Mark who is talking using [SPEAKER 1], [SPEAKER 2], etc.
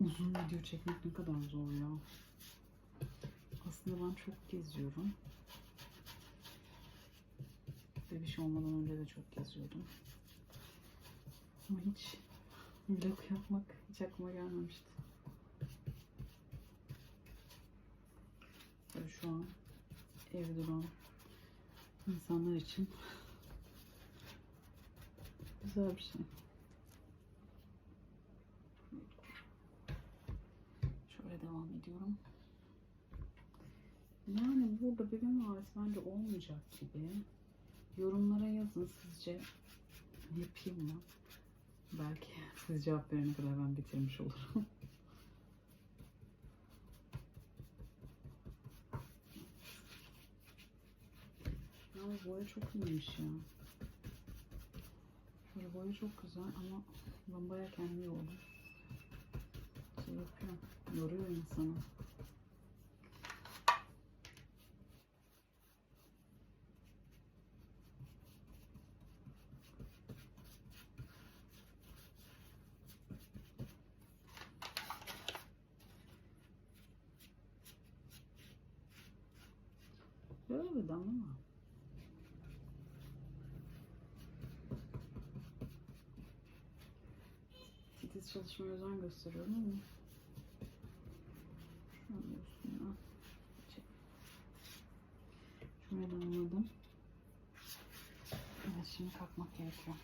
[SPEAKER 1] Uzun video çekmek ne kadar zor ya. Aslında ben çok geziyorum. Bebiş olmadan önce de çok geziyordum. Ama hiç vlog yapmak hiç aklıma gelmemişti. Tabii şu an evde duran insanlar için güzel bir şey. Şöyle devam ediyorum. Yani burada bebek mağarası bence olmayacak gibi. Yorumlara yazın sizce yapayım mı? Belki siz cevap verene kadar ben bitirmiş olurum. Yalnız boya çok iyiymiş ya. Böyle boya çok güzel ama ben bayağı kendimi yordum. Şey yapıyor, yoruyor insanı. Böyle damla? Titiz çalışmaya özen gösteriyorum ama Şuraya damladım. Evet şimdi kalkmak gerekiyor.